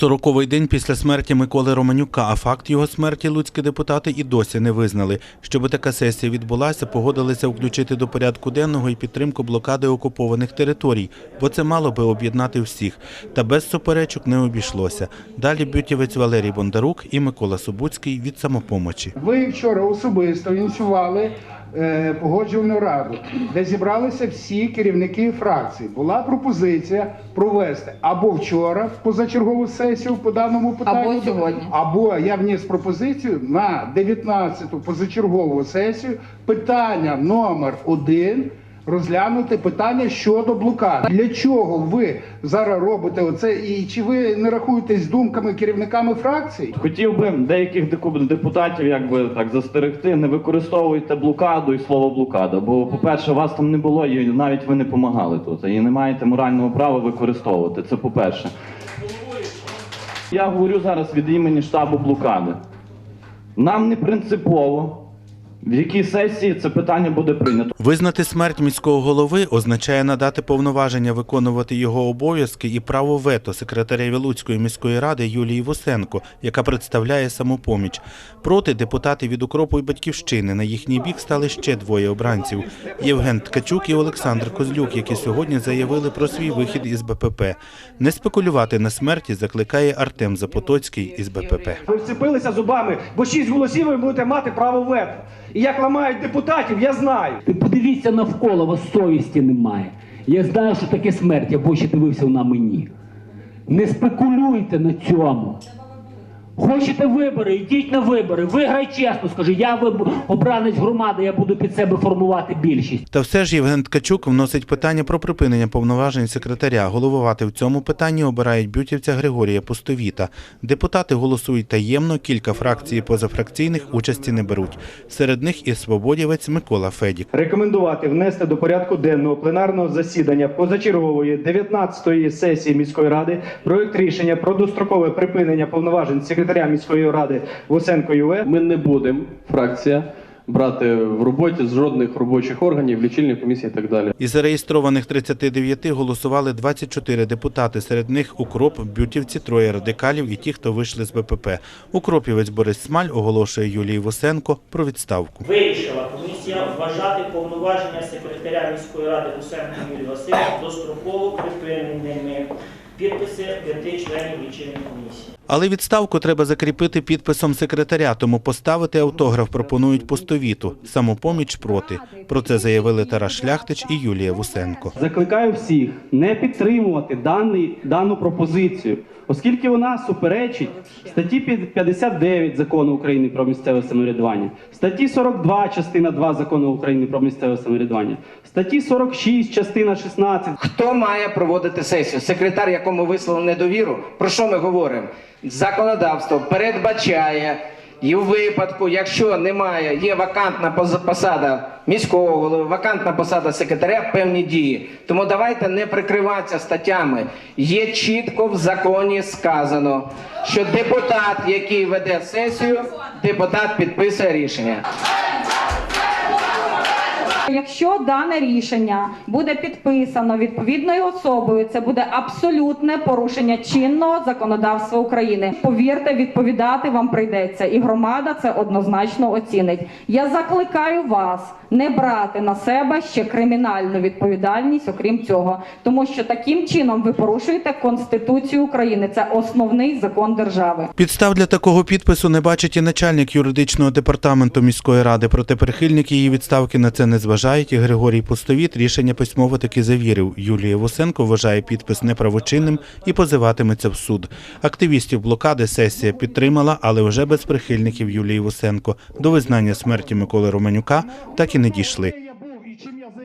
Сороковий день після смерті Миколи Романюка, а факт його смерті луцькі депутати і досі не визнали. Щоб така сесія відбулася, погодилися включити до порядку денного і підтримку блокади окупованих територій, бо це мало би об'єднати всіх. Та без суперечок не обійшлося. Далі бютівець Валерій Бондарук і Микола Субуцький від самопомочі. Ви вчора особисто ініціювали погоджувальну раду, де зібралися всі керівники фракцій. Була пропозиція провести або вчора позачергову сесію по даному питанню, Або сьогодні. або я вніс пропозицію на 19-ту позачергову сесію. Питання номер один. Розглянути питання щодо блокади. Для чого ви зараз робите оце? І чи ви не рахуєтесь думками керівниками фракцій? Хотів би деяких депутатів якби так застерегти, не використовуйте блокаду і слово блокада. Бо, по-перше, вас там не було, і навіть ви не допомагали тут. І не маєте морального права використовувати. Це по-перше. Я говорю зараз від імені штабу блокади. Нам не принципово, в якій сесії це питання буде прийнято. Визнати смерть міського голови означає надати повноваження виконувати його обов'язки і право вето секретареві Луцької міської ради Юлії Вусенко, яка представляє самопоміч. Проти депутати від укропу і батьківщини на їхній бік стали ще двоє обранців: Євген Ткачук і Олександр Козлюк, які сьогодні заявили про свій вихід із БПП. Не спекулювати на смерті закликає Артем Запотоцький із БПП. Ви вцепилися зубами, бо шість голосів ви будете мати право вето. І як ламають депутатів, я знаю. Ти подивіться навколо, вас совісті немає. Я знаю, що таке смерть, я більше дивився на мені. Не спекулюйте на цьому. Хочете вибори, йдіть на вибори. Виграй чесно, скажи, я виб- обранець громади, я буду під себе формувати більшість. Та все ж Євген Ткачук вносить питання про припинення повноважень секретаря. Головувати в цьому питанні обирають бютівця Григорія Пустовіта. Депутати голосують таємно, кілька фракцій і позафракційних участі не беруть. Серед них і свободівець Микола Федік. Рекомендувати внести до порядку денного пленарного засідання позачергової 19-ї сесії міської ради проект рішення про дострокове припинення повноважень секретаря міської ради Вусенко ЮВ Ми не будемо, фракція, брати в роботі з жодних робочих органів, лічильних комісій і так далі. Із зареєстрованих 39 голосували 24 депутати. Серед них укроп, бютівці, троє радикалів і ті, хто вийшли з БПП. Укропівець Борис Смаль оголошує Юлії Вусенко про відставку. Вирішила комісія вважати повноваження секретаря міської ради Гусенко Юрія Васильовича достроково припиненими. Підписи п'яти членів лічильної комісії. Але відставку треба закріпити підписом секретаря, тому поставити автограф пропонують пустовіту. Самопоміч проти. Про це заявили Тарас Шляхтич і Юлія Вусенко. Закликаю всіх не підтримувати даний, дану пропозицію, оскільки вона суперечить статті 59 закону України про місцеве самоврядування, статті 42 частина 2 закону України про місцеве самоврядування, статті 46 частина 16 Хто має проводити сесію? Секретар, якому висловили недовіру. Про що ми говоримо? Законодавство передбачає, і у випадку, якщо немає, є вакантна посада міського голови, вакантна посада секретаря, певні дії. Тому давайте не прикриватися статтями. Є чітко в законі сказано, що депутат, який веде сесію, депутат підписує рішення. Якщо дане рішення буде підписано відповідною особою, це буде абсолютне порушення чинного законодавства України. Повірте, відповідати вам прийдеться, і громада це однозначно оцінить. Я закликаю вас не брати на себе ще кримінальну відповідальність, окрім цього, тому що таким чином ви порушуєте Конституцію України. Це основний закон держави. Підстав для такого підпису не бачить і начальник юридичного департаменту міської ради. Проте прихильники її відставки на це не зважають. І Григорій Пустовіт рішення письмово таки завірив. Юлія Вусенко вважає підпис неправочинним і позиватиметься в суд. Активістів блокади сесія підтримала, але вже без прихильників Юлії Вусенко. До визнання смерті Миколи Романюка так і не дійшли.